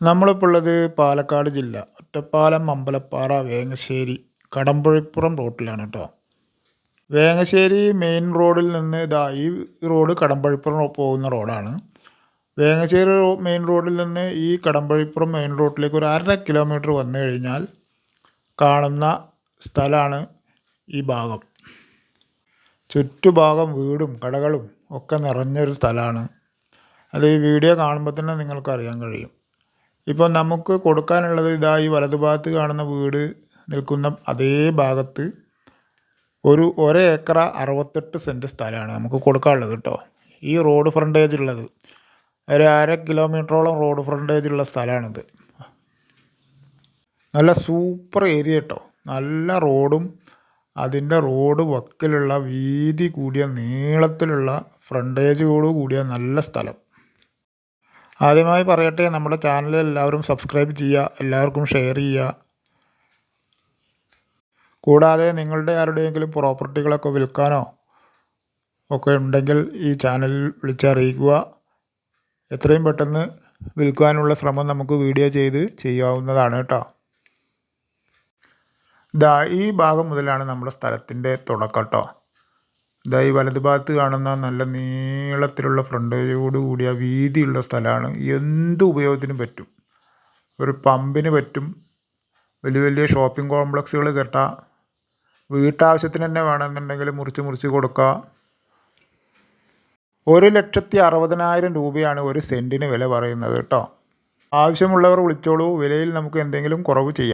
നമ്മളിപ്പോൾ ഉള്ളത് പാലക്കാട് ജില്ല. ഒറ്റപ്പാലം അമ്പലപ്പാറ വേങ്ങശ്ശേരി കടമ്പുഴപ്പുറം റോട്ടിലാണ് കേട്ടോ വേങ്ങശ്ശേരി മെയിൻ റോഡിൽ നിന്ന് ഇതാ ഈ റോഡ് കടമ്പഴിപ്പുറം പോകുന്ന റോഡാണ്. വേങ്ങശ്ശേരി മെയിൻ റോഡിൽ നിന്ന് ഈ കടമ്പഴിപ്പുറം മെയിൻ റോഡിലേക്ക് ഒരു അര കിലോമീറ്റർ വന്നു കഴിഞ്ഞാൽ കാണുന്ന സ്ഥലമാണ് ഈ ഭാഗം. ചുറ്റുഭാഗം വീടും കടകളും ഒക്കെ നിറഞ്ഞൊരു സ്ഥലമാണ് അത് ഈ വീഡിയോ കാണുമ്പോൾ തന്നെ നിങ്ങൾക്ക് അറിയാൻ കഴിയും. ഇപ്പോൾ നമുക്ക് കൊടുക്കാനുള്ളത് ഇതാ ഈ വലതുഭാഗത്ത് കാണുന്ന വീട് നിൽക്കുന്ന അതേ ഭാഗത്ത് ഒരു ഒരേക്കറ അറുപത്തെട്ട് സെന്റ് സ്ഥലമാണ് നമുക്ക് കൊടുക്കാനുള്ളത് കേട്ടോ. ഈ റോഡ് ഫ്രണ്ടേജ് ഉള്ളത് ഒരു അര കിലോമീറ്ററോളം റോഡ് ഫ്രണ്ടേജ് ഉള്ള സ്ഥലമാണിത്. നല്ല സൂപ്പർ ഏരിയ കേട്ടോ. നല്ല റോഡും അതിന്റെ റോഡ് വക്കിലുള്ള വീതി കൂടിയ നീളത്തിലുള്ള ഫ്രണ്ടേജോട് കൂടിയ നല്ല സ്ഥലം. ആദ്യമായി പറയട്ടെ നമ്മുടെ ചാനൽ എല്ലാവരും സബ്സ്ക്രൈബ് ചെയ്യുക എല്ലാവർക്കും ഷെയർ ചെയ്യുക. കൂടാതെ നിങ്ങളുടെ ആരുടെയെങ്കിലും പ്രോപ്പർട്ടികളൊക്കെ വിൽക്കാനോ ഒക്കെ ഉണ്ടെങ്കിൽ ഈ ചാനലിൽ വിളിച്ചറിയിക്കുക. എത്രയും പെട്ടെന്ന് വിൽക്കാനുള്ള ശ്രമം നമുക്ക് വീഡിയോ ചെയ്ത് ചെയ്യാവുന്നതാണ് കേട്ടോ. ദാ ഈ ഭാഗം മുതലാണ് നമ്മുടെ സ്ഥലത്തിന്റെ തുടക്കം കേട്ടോ. ഇതാ ഈ വലത് ഭാഗത്ത് കാണുന്ന നല്ല നീളത്തിലുള്ള ഫ്രണ്ടേജോട് കൂടിയ വീതിയുള്ള സ്ഥലമാണ്. എന്ത് ഉപയോഗത്തിനും പറ്റും. ഒരു പമ്പിന് പറ്റും. വലിയ വലിയ ഷോപ്പിംഗ് കോംപ്ലക്സുകൾ കെട്ടാം. വീട്ടാവശ്യത്തിന് തന്നെ വേണമെന്നുണ്ടെങ്കിൽ മുറിച്ച് മുറിച്ച് കൊടുക്കുക ഒരു ലക്ഷത്തി അറുപതിനായിരം രൂപയാണ് ഒരു സെന്റിന് വില പറയുന്നത് കേട്ടോ. ആവശ്യമുള്ളവർ വിളിച്ചോളൂ. വിലയിൽ നമുക്ക് എന്തെങ്കിലും കുറവ് ചെയ്യാം.